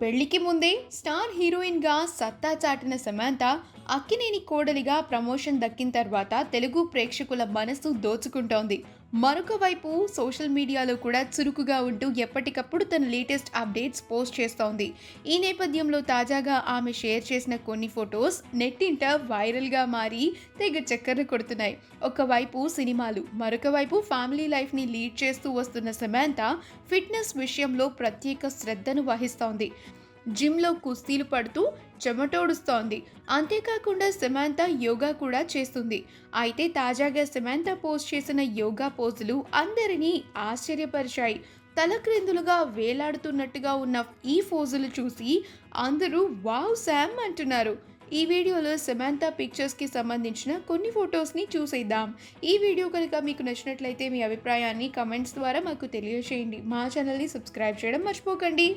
పెళ్ళికి ముందే స్టార్ హీరోయిన్గా సత్తా చాటిన సమాంత అక్కినేని కోడలిగా ప్రమోషన్ దక్కిన తర్వాత తెలుగు ప్రేక్షకుల మనసు దోచుకుంటోంది. మరొక వైపు సోషల్ మీడియాలో కూడా చురుకుగా ఉంటూ ఎప్పటికప్పుడు తన లేటెస్ట్ అప్డేట్స్ పోస్ట్ చేస్తోంది. ఈ నేపథ్యంలో తాజాగా ఆమె షేర్ చేసిన కొన్ని ఫొటోస్ నెట్టింట వైరల్గా మారి తెగ చక్కర్లు కొడుతున్నాయి. ఒకవైపు సినిమాలు మరొక వైపు ఫ్యామిలీ లైఫ్ని లీడ్ చేస్తూ వస్తున్న సమాంత ఫిట్నెస్ విషయంలో ప్రత్యేక శ్రద్ధను వహిస్తోంది. జిమ్లో కుస్తీలు పడుతూ చెమటోడుస్తోంది. అంతేకాకుండా సమాంత యోగా కూడా చేస్తుంది. అయితే తాజాగా సమాంత పోస్ట్ చేసిన యోగా పోజులు అందరినీ ఆశ్చర్యపరిచాయి. తలక్రిందులుగా వేలాడుతున్నట్టుగా ఉన్న ఈ పోజులు చూసి అందరూ వావ్ శామ్ అంటున్నారు. ఈ వీడియోలో సెమాంతా పిక్చర్స్కి సంబంధించిన కొన్ని ఫొటోస్ని చూసేద్దాం. ఈ వీడియో కనుక మీకు నచ్చినట్లయితే మీ అభిప్రాయాన్ని కమెంట్స్ ద్వారా మాకు తెలియజేయండి. మా ఛానల్ని సబ్స్క్రైబ్ చేయడం మర్చిపోకండి.